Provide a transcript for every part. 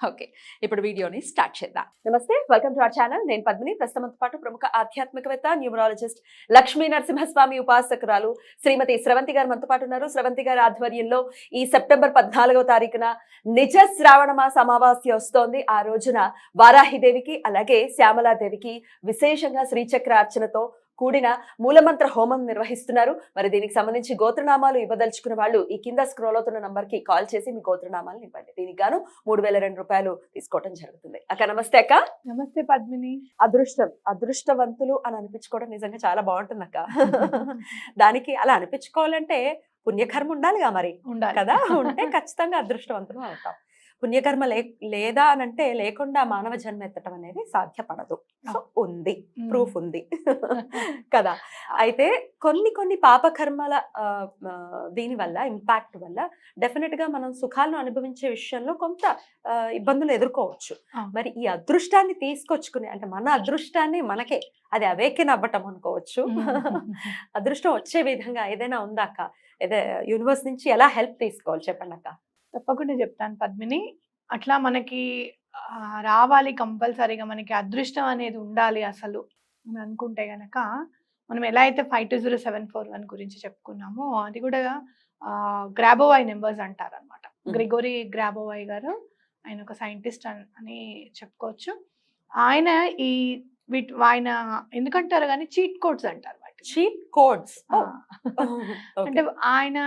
Okay ఇప్పుడు వీడియోని start చేద్దాం. నమస్తే వెల్కమ్ టు అవర్ ఛానల్. నేను పద్మిని. ప్రస్తుతంతో పాటు ప్రముఖ ఆధ్యాత్మికవేత్త న్యూమరాలజిస్ట్ లక్ష్మీ నరసింహస్వామి ఉపాసకురాలు శ్రీమతి స్రవంతి గారు మనతో పాటు ఉన్నారు. స్రవంతి గారి ఆధ్వర్యంలో ఈ సెప్టెంబర్ పద్నాలుగవ తారీఖున నిజ శ్రావణ మాస అమావాస్య వస్తోంది. ఆ రోజున వారాహిదేవికి అలాగే శ్యామలాదేవికి విశేషంగా శ్రీచక్ర అర్చనతో కూడిన మూలమంత్ర హోమం నిర్వహిస్తున్నారు. మరి దీనికి సంబంధించి గోత్రనామాలు ఇవ్వదలుచుకున్న వాళ్ళు ఈ కింద స్క్రోల్ అవుతున్న నంబర్కి కాల్ చేసి మీ గోత్రనామాలను ఇవ్వండి దీనికి గాను మూడు వేల రెండు రూపాయలు తీసుకోవడం జరుగుతుంది. అక్క నమస్తే అక్క. నమస్తే పద్మిని. అదృష్టం అదృష్టవంతులు అని అనిపించుకోవడం నిజంగా చాలా బాగుంటుంది అక్క. దానికి అలా అనిపించుకోవాలంటే పుణ్యకర్మ ఉండాలిగా మరి. ఉండాలి. కదా? ఉంటే ఖచ్చితంగా అదృష్టవంతులు అవుతాం. పుణ్యకర్మ లే లేదా అని అంటే లేకుండా మానవ జన్మ ఎత్తడం అనేది సాధ్యపడదు. సో ఉంది. ప్రూఫ్ ఉంది. కదా. అయితే కొన్ని కొన్ని పాపకర్మల దీని వల్ల ఇంపాక్ట్ వల్ల డెఫినెట్గా మనం సుఖాలను అనుభవించే విషయంలో కొంత ఇబ్బందులు ఎదుర్కోవచ్చు. మరి ఈ అదృష్టాన్ని తీసుకొచ్చుకుని అంటే మన అదృష్టాన్ని మనకే అది అవేకెన్ అవ్వటం అనుకోవచ్చు. అదృష్టం వచ్చే విధంగా ఏదైనా ఉందాక ఏదే యూనివర్స్ నుంచి ఎలా హెల్ప్ తీసుకోవాలి? చెప్పండి అక్క తప్పకుండా చెప్తాను పద్మిని. అట్లా మనకి రావాలి కంపల్సరీగా మనకి అదృష్టం అనేది ఉండాలి అసలు. అని అనుకుంటే గనక మనం ఎలా అయితే five two zero seven four one గురించి చెప్పుకున్నామో అది కూడా గ్రాబోవాయ్ నెంబర్స్ అంటారు అనమాట. గ్రిగోరీ గ్రాబోవాయ్ గారు ఆయన ఒక సైంటిస్ట్ అని చెప్పుకోవచ్చు. ఆయన ఈ వీటి ఆయన ఎందుకంటారు కానీ చీట్ కోడ్స్ అంటారు చీట్ కోడ్స్ ఆ. అంటే ఆయన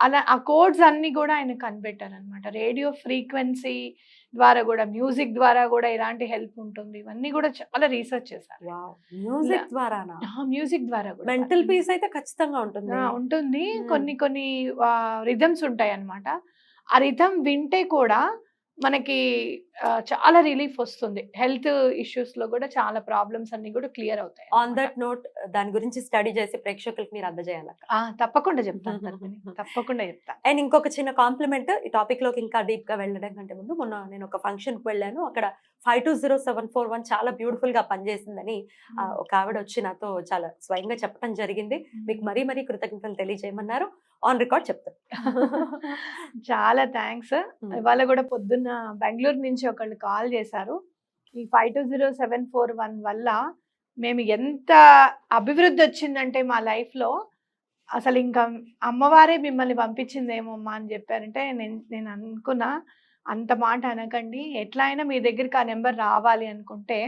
అలా ఆ కోడ్స్ అన్ని కూడా ఆయన కనిపెట్టారు అనమాట రేడియో ఫ్రీక్వెన్సీ ద్వారా కూడా మ్యూజిక్ ద్వారా కూడా ఇలాంటి హెల్ప్ ఉంటుంది? ఇవన్నీ కూడా చాలా రీసెర్చ్ చేశారు. మ్యూజిక్ ద్వారానా? మ్యూజిక్ ద్వారా కూడా. మెంటల్ పీస్ అయితే ఖచ్చితంగా ఉంటుంది. ఉంటుంది. Hmm. కొన్ని కొన్ని రిథమ్స్ ఉంటాయి అన్నమాట ఆ రిథమ్ వింటే కూడా మనకి చాలా రిలీఫ్ వస్తుంది. హెల్త్ ఇష్యూస్లో కూడా చాలా ప్రాబ్లమ్స్ అన్ని కూడా క్లియర్ అవుతాయి ఆన్. దట్ నోట్ దాని గురించి స్టడీ చేసి ప్రేక్షకులకు మీరు అందజేయాలి తప్పకుండా చెప్తాను తప్పకుండా చెప్తాను అండ్ ఇంకొక చిన్న కాంప్లిమెంట్ ఈ టాపిక్లోకి ఇంకా డీప్గా వెళ్ళడం కంటే ముందు మొన్న నేను ఒక ఫంక్షన్కి వెళ్ళాను. అక్కడ five two zero seven four one చాలా బ్యూటిఫుల్గా పనిచేసిందని ఒక ఆవిడ వచ్చి నాతో చాలా స్వయంగా చెప్పడం జరిగింది. మీకు మరీ మరీ కృతజ్ఞతలు తెలియజేయమన్నారు. ఆన్ రికార్డ్ చెప్తాను చాలా థ్యాంక్స్ ఇవాళ కూడా పొద్దున్న బెంగళూరు నుంచి ఒకళ్ళు కాల్ చేశారు. ఈ five two zero seven four one వల్ల మేము ఎంత అభివృద్ధి వచ్చిందంటే మా లైఫ్లో అసలు ఇంకా అమ్మవారే మిమ్మల్ని పంపించిందేమో అమ్మా అని చెప్పారంటే నేను నేను అనుకున్నా. అంత మాట అనకండి. ఎట్లా అయినా మీ దగ్గరికి ఆ నెంబర్ రావాలి అనుకుంటే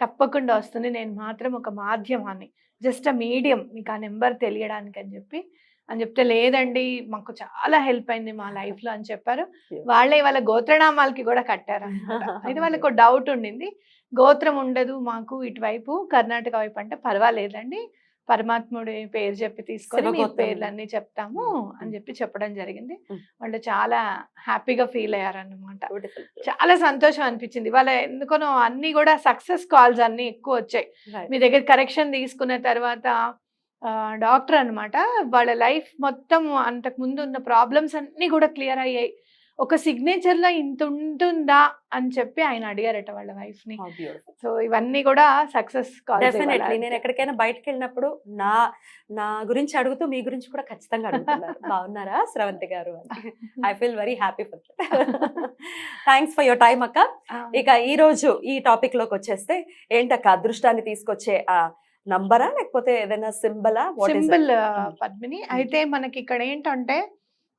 తప్పకుండా వస్తుంది. నేను మాత్రం ఒక మాధ్యమాన్ని జస్ట్ అ మీడియం మీకు ఆ నెంబర్ తెలియడానికి అని చెప్పి అని చెప్తే లేదండి మాకు చాలా హెల్ప్ అయింది మా లైఫ్లో అని చెప్పారు. వాళ్ళే వాళ్ళ గోత్రనామాలకి కూడా కట్టారు అయితే వాళ్ళకి ఒక డౌట్ ఉండింది గోత్రం ఉండదు మాకు ఇటువైపు కర్ణాటక వైపు అంటే పర్వాలేదండి. పరమాత్ముడి పేరు చెప్పి తీసుకొని మీ. పేర్లన్నీ చెప్తాము అని చెప్పి చెప్పడం జరిగింది. వాళ్ళు చాలా హ్యాపీగా ఫీల్ అయ్యారన్నమాట. చాలా సంతోషం అనిపించింది వాళ్ళ ఎందుకనో అన్ని కూడా సక్సెస్ కాల్స్ అన్ని ఎక్కువ వచ్చాయి. మీ దగ్గర కరెక్షన్ తీసుకున్న తర్వాత డాక్టర్ అన్నమాట వాళ్ళ లైఫ్ మొత్తం అంతకు ముందు ఉన్న ప్రాబ్లమ్స్ అన్ని కూడా క్లియర్ అయ్యాయి ఒక సిగ్నేచర్లో ఇంత ఉంటుందా అని చెప్పి ఆయన అడిగారట వాళ్ళ వైఫ్ని. సో ఇవన్నీ కూడా సక్సెస్ డెఫినెట్లీ నేను ఎక్కడికైనా బయటకు వెళ్ళినప్పుడు నా నా గురించి అడుగుతూ మీ గురించి కూడా ఖచ్చితంగా అడుగుతున్నారు. బాగున్నారా Sravanthi garu I feel very happy for thanks for your time అక్క. ఇక ఈ రోజు ఈ టాపిక్లోకి వచ్చేస్తే ఏంటక్క అదృష్టాన్ని తీసుకొచ్చే ఆ నంబరా లేకపోతే ఏదైనా సింబలా సింబల్ Mm. పద్మిని. అయితే మనకి ఇక్కడ ఏంటంటే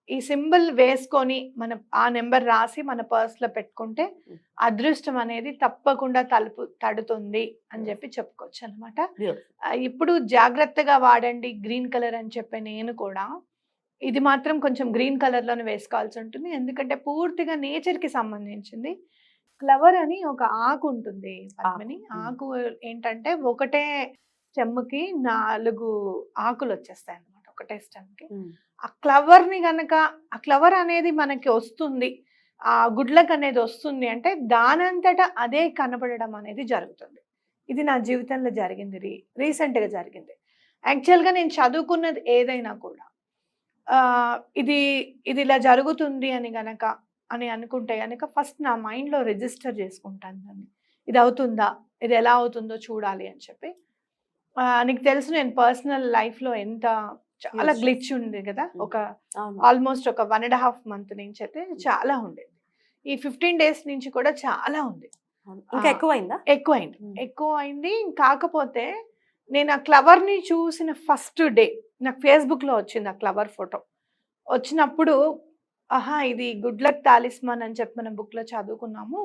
ఈ సింబల్ వేసుకొని మన ఆ నెంబర్ రాసి మన పర్స్లో పెట్టుకుంటే. అదృష్టం అనేది తప్పకుండా తలుపు తడుతుంది అని చెప్పి చెప్పుకోవచ్చు అనమాట ఇప్పుడు జాగ్రత్తగా వాడండి గ్రీన్ కలర్ అని చెప్పే నేను కూడా. ఇది మాత్రం కొంచెం గ్రీన్ కలర్లోనే వేసుకోవాల్సి ఉంటుంది. ఎందుకంటే పూర్తిగా నేచర్కి సంబంధించింది. ఫ్లవర్ అని ఒక ఆకు ఉంటుంది పద్మిని. ఆకు. ఏంటంటే ఒకటే స్టెమ్కి నాలుగు ఆకులు వచ్చేస్తాయి అన్నమాట ఒకటే స్టెమ్కి. ఆ ఫ్లవర్ని గనక ఆ ఫ్లవర్ అనేది మనకి వస్తుంది ఆ గుడ్లకు అనేది వస్తుంది అంటే దానంతటా అదే కనపడడం అనేది జరుగుతుంది. ఇది నా జీవితంలో జరిగింది రీ రీసెంట్గా జరిగింది. యాక్చువల్గా నేను చదువుకున్నది ఏదైనా కూడా ఆ, ఇది ఇది ఇలా జరుగుతుంది అని గనక అని అనుకుంటే కనుక ఫస్ట్ నా మైండ్లో రిజిస్టర్ చేసుకుంటాను దాన్ని. ఇది అవుతుందా? ఇది ఎలా అవుతుందో చూడాలి అని చెప్పి. నీకు తెలుసు నేను పర్సనల్ లైఫ్లో ఎంత చాలా. గ్లిచ్ ఉంది కదా Mm. ఒక. ఆల్మోస్ట్ ఒక వన్ అండ్ హాఫ్ మంత్ నుంచి అయితే చాలా ఉండేది ఈ ఫిఫ్టీన్ డేస్ నుంచి కూడా చాలా ఉంది. ఇంకా. ఎక్కువైందా ఎక్కువైంది Mm. ఎక్కువ అయింది కాకపోతే నేను ఆ క్లవర్ని చూసిన ఫస్ట్ డే నాకు ఫేస్బుక్లో వచ్చింది ఆ క్లవర్ ఫోటో వచ్చినప్పుడు ఆహా ఇది గుడ్ లక్ తాలిస్మాన్ అని చెప్పి మనం బుక్లో చదువుకున్నాము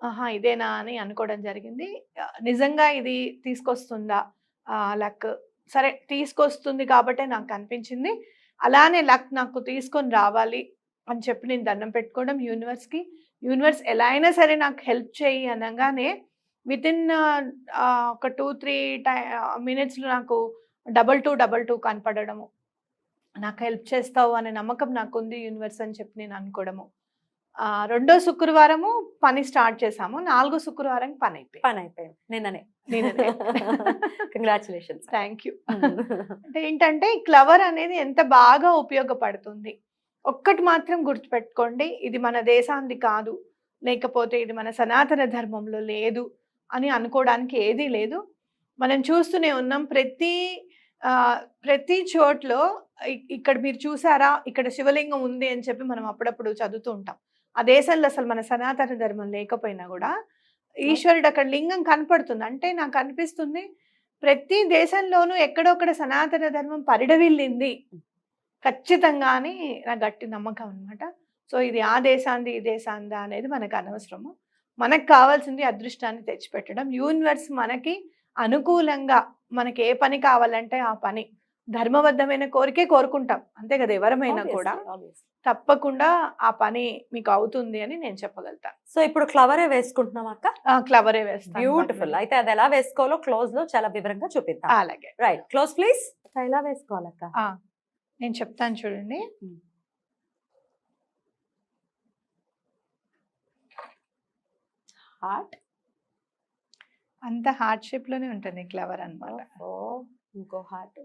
ఆహా ఇదేనా అని అనుకోవడం జరిగింది నిజంగా ఇది తీసుకొస్తుందా లక్ సరే తీసుకొస్తుంది కాబట్టే నాకు అనిపించింది. అలానే లక్ నాకు తీసుకొని రావాలి అని చెప్పి నేను దండం పెట్టుకోవడం యూనివర్స్కి. యూనివర్స్ ఎలా అయినా సరే నాకు హెల్ప్ చేయి అనగానే విత్ ఇన్ ఒక టూ త్రీ టై మినిట్స్లో నాకు డబల్ టూ డబల్ టూ కనపడము నాకు హెల్ప్ చేస్తావు అనే నమ్మకం నాకు ఉంది యూనివర్స్ అని చెప్పి నేను అనుకోవడము. రెండో శుక్రవారము పని స్టార్ట్ చేసాము నాలుగో శుక్రవారం పని అయిపోయింది పని అయిపోయింది నిన్ననే. నిన్ననే. కంగ్రాచులేషన్స్ థ్యాంక్ యూ అంటే ఏంటంటే క్లవర్ అనేది ఎంత బాగా ఉపయోగపడుతుంది. ఒక్కటి మాత్రం గుర్తుపెట్టుకోండి ఇది మన దేశాంది కాదు లేకపోతే ఇది మన సనాతన ధర్మంలో లేదు అని అనుకోవడానికి ఏదీ లేదు. మనం చూస్తూనే ఉన్నాం ప్రతి ఆ, ప్రతి చోట్లో ఇక్కడ మీరు చూసారా ఇక్కడ శివలింగం ఉంది అని చెప్పి మనం అప్పుడప్పుడు చదువుతూ ఉంటాం. ఆ దేశంలో అసలు మన సనాతన ధర్మం లేకపోయినా కూడా ఈశ్వరుడు అక్కడ లింగం కనపడుతుంది. అంటే నాకు అనిపిస్తుంది ప్రతి దేశంలోనూ ఎక్కడొక్కడ సనాతన ధర్మం పరిడవిల్లింది. ఖచ్చితంగా అని నా గట్టి నమ్మకం అనమాట సో ఇది ఆ దేశాంది ఈ దేశాందా అనేది మనకు అనవసరము. మనకు కావాల్సింది అదృష్టాన్ని తెచ్చిపెట్టడం. యూనివర్స్ మనకి అనుకూలంగా మనకి ఏ పని కావాలంటే ఆ పని. ధర్మబద్ధమైన కోరికే కోరుకుంటాం. అంతే కదా ఎవరమైనా కూడా. తప్పకుండా ఆ పని మీకు అవుతుంది అని నేను చెప్పగలుగుతాను సో ఇప్పుడు ఫ్లవరే వేసుకుంటున్నాం అక్క? ఆ, క్లవరే వేస్తాను. బ్యూటిఫుల్ అయితే అది ఎలా వేసుకోవాలో క్లోజ్లో చాలా వివరంగా చూపిద్దాం. అలాగే. రైట్ క్లోజ్ ప్లీజ్ ఎలా వేసుకోవాలక్క ఆ, నేను చెప్తాను చూడండి. Hmm. హార్ట్ అంత హార్ట్ షేప్లోనే ఉంటుంది క్లవర్ అన్నమాట. ఇంకో హార్ట్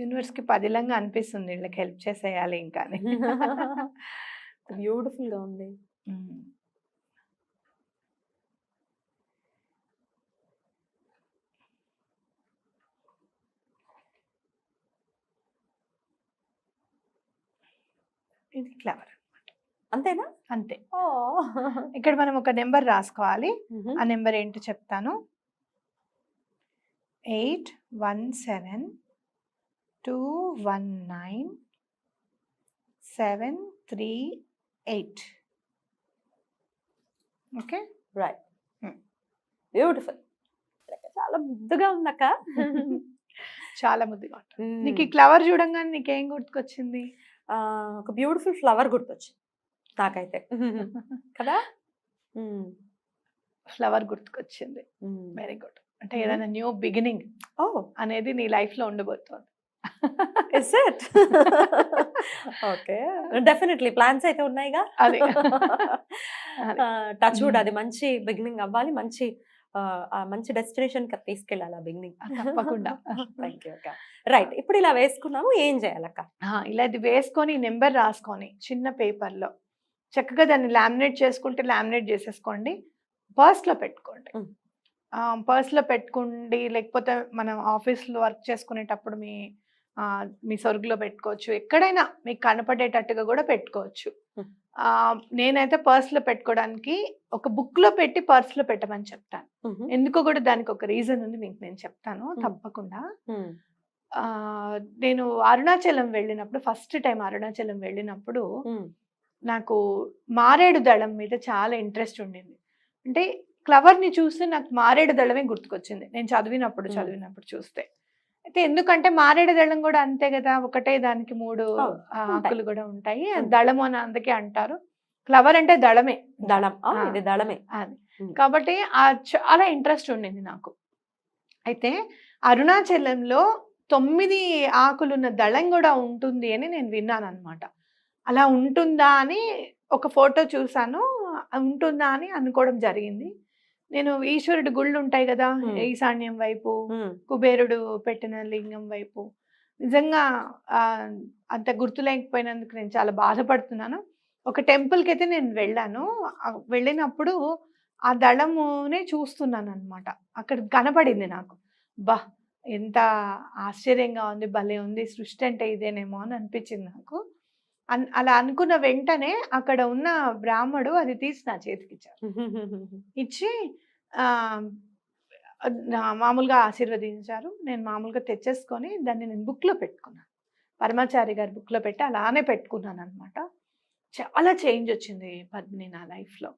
యూనివర్స్కి పదిలంగా అనిపిస్తుంది వీళ్ళకి హెల్ప్ చేసేయాలి ఇంకా అని. బ్యూటిఫుల్గా ఉంది. ఇది క్లవర్ అంతేనా? అంతే. ఇక్కడ మనం ఒక నెంబర్ రాసుకోవాలి. ఆ నెంబర్ ఏంటో చెప్తాను. Eight one seven two one nine seven three eight okay right Hmm. Beautiful చాలా ముద్దుగా ఉందక్క. చాలా ముద్దుగా ఉంటుంది. నీకు ఈ క్లవర్ చూడంగానే నీకేం గుర్తుకొచ్చింది? ఒక బ్యూటిఫుల్ ఫ్లవర్ గుర్తొచ్చింది నాకైతే. కదా? మ్మ్. ఫ్లవర్ గుర్తుకొచ్చింది. వెరీ గుడ్ అంటే. ఏదైనా న్యూ బిగినింగ్ ఓ. అనేది నీ లైఫ్లో ఉండబోతోంది. Is it okay. Definitely plans అయితే ఉన్నాయిగా. అదే. Touch wood. అది మంచి బిగినింగ్ అవ్వాలి. మంచి మంచి డెస్టినేషన్కి తీసుకెళ్ళాలి ఆ బిగినింగ్ తప్పకుండా. థ్యాంక్ యూ అక్క. రైట్ ఇప్పుడు ఇలా వేసుకున్నాము. ఏం చేయాలక్క ఇలా ఇది వేసుకొని నెంబర్ రాసుకొని చిన్న పేపర్లో చక్కగా దాన్ని లామినేట్ చేసుకుంటే లామినేట్ చేసేసుకోండి. పర్స్లో పెట్టుకోండి. Mm. పర్స్లో పెట్టుకోండి లేకపోతే మనం ఆఫీస్లో వర్క్ చేసుకునేటప్పుడు మీ మీ సొరుగులో పెట్టుకోవచ్చు. ఎక్కడైనా మీకు కనపడేటట్టుగా కూడా పెట్టుకోవచ్చు. ఆ, నేనైతే పర్స్లో పెట్టుకోవడానికి ఒక బుక్లో పెట్టి పర్స్లో పెట్టమని చెప్తాను. ఎందుకో కూడా దానికి ఒక రీజన్ ఉంది మీకు నేను చెప్తాను. తప్పకుండా. నేను అరుణాచలం వెళ్ళినప్పుడు ఫస్ట్ టైం అరుణాచలం వెళ్ళినప్పుడు. నాకు మారేడు దళం మీద చాలా ఇంట్రెస్ట్ ఉండింది. అంటే ఫ్లవర్ని చూస్తే నాకు మారేడు దళమే గుర్తుకొచ్చింది. నేను చదివినప్పుడు. చదివినప్పుడు చూస్తే. అయితే ఎందుకంటే మారేడు దళం కూడా అంతే కదా ఒకటే దానికి మూడు. ఆకులు కూడా ఉంటాయి. దళము అని అందుకే అంటారు. ఫ్లవర్ అంటే దళమే. దళం. ఇది దళమే. అది. కాబట్టి ఆ చాలా ఇంట్రెస్ట్ ఉండింది నాకు. అయితే అరుణాచలంలో తొమ్మిది ఆకులున్న దళం కూడా ఉంటుంది అని నేను విన్నాను అనమాట అలా ఉంటుందా అని ఒక ఫోటో చూసాను ఉంటుందా అని అనుకోవడం జరిగింది. నేను ఈశ్వరుడు గుళ్ళు ఉంటాయి కదా. ఈశాన్యం వైపు. కుబేరుడు పెట్టిన లింగం వైపు. నిజంగా అంత గుర్తులేకపోయినందుకు నేను చాలా బాధపడుతున్నాను. ఒక టెంపుల్కి అయితే నేను వెళ్ళాను. వెళ్ళినప్పుడు ఆ దళమునే చూస్తున్నాను అనమాట అక్కడ కనపడింది నాకు. బా ఎంత ఆశ్చర్యంగా ఉంది భలే ఉంది సృష్టి అంటే ఇదేనేమో అని అనిపించింది నాకు. అలా అనుకున్న వెంటనే అక్కడ ఉన్న బ్రాహ్మడు అది తీసి నా చేతికి ఇచ్చారు. ఇచ్చి మామూలుగా ఆశీర్వదించారు. నేను మామూలుగా తెచ్చేసుకొని దాన్ని నేను బుక్లో పెట్టుకున్నాను. పరమాచారి గారి బుక్లో పెట్టి అలానే పెట్టుకున్నాను అనమాట చాలా చేంజ్ వచ్చింది పద్మిని నా లైఫ్లో.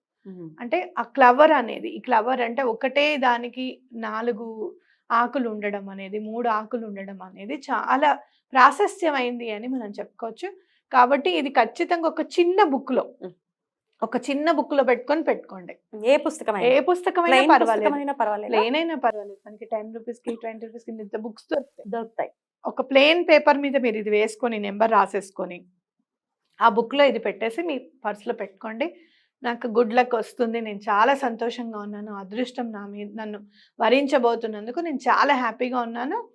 అంటే ఆ క్లవర్ అనేది ఈ క్లవర్ అంటే ఒకటే దానికి నాలుగు ఆకులు ఉండడం అనేది మూడు ఆకులు ఉండడం అనేది చాలా ప్రాశస్త్యమైంది అని మనం చెప్పుకోవచ్చు. కాబట్టి ఇది ఖచ్చితంగా ఒక చిన్న బుక్లో. Mm. ఒక చిన్న బుక్లో పెట్టుకొని పెట్టుకోండి. ఏ పుస్తకం ఏ పుస్తకమైనా ప్లెయిన్ పర్వాలేదు. పర్వాలేదు? ప్లేన్ అయినా పర్వాలేదు. మనకి టెన్ రూపీస్కి ట్వంటీ రూపీస్కి ఇంత బుక్స్ దొరుకుతాయి. దొరుకుతాయి. ఒక ప్లేన్ పేపర్ మీద మీరు ఇది వేసుకొని నెంబర్ రాసేసుకొని ఆ book లో ఇది పెట్టేసి మీ పర్సులో పెట్టుకోండి. నాకు గుడ్ లక్ వస్తుంది. నేను చాలా సంతోషంగా ఉన్నాను. అదృష్టం నా మీద నన్ను వరించబోతున్నందుకు నేను చాలా హ్యాపీగా ఉన్నాను.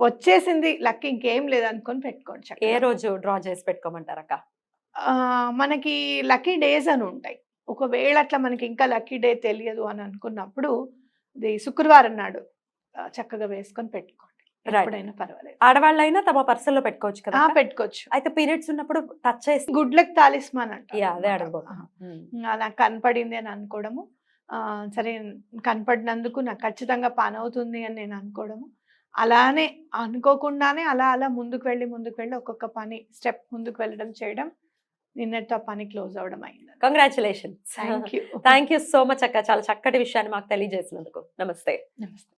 వచ్చేసింది లక్ ఇంకేం లేదు అనుకొని పెట్టుకోండి ఏ. రోజు డ్రా చేసి పెట్టుకోమంటారు అక్క ఆ, మనకి లక్కీ డేస్ అని ఉంటాయి. ఒకవేళ అట్లా మనకి ఇంకా లక్కీ డే తెలియదు అని అనుకున్నప్పుడు ఇది శుక్రవారం నాడు చక్కగా వేసుకొని పెట్టుకోండి. ఎప్పుడైనా పర్వాలేదు. ఆడవాళ్ళైనా తమ పర్సన్లో పెట్టుకోవచ్చు కదా? పెట్టుకోవచ్చు. అయితే పీరియడ్స్ ఉన్నప్పుడు టచ్ చేసి గుడ్ లక్ తాలిస్మాన్ అంట అదే. నాకు కనపడింది అని అనుకోవడము. సరే కనపడినందుకు నాకు ఖచ్చితంగా పని అవుతుంది అని నేను అనుకోవడము. అలానే అనుకోకుండానే అలా అలా ముందుకు వెళ్ళి ముందుకు వెళ్ళి ఒక్కొక్క పని స్టెప్ ముందుకు వెళ్ళడం చేయడం నిన్నటితో ఆ పని క్లోజ్ అవడం అయింది. Congratulations thank you thank you so much అక్క. చాలా చక్కటి విషయాన్ని మాకు తెలియజేసినందుకు. నమస్తే. నమస్తే.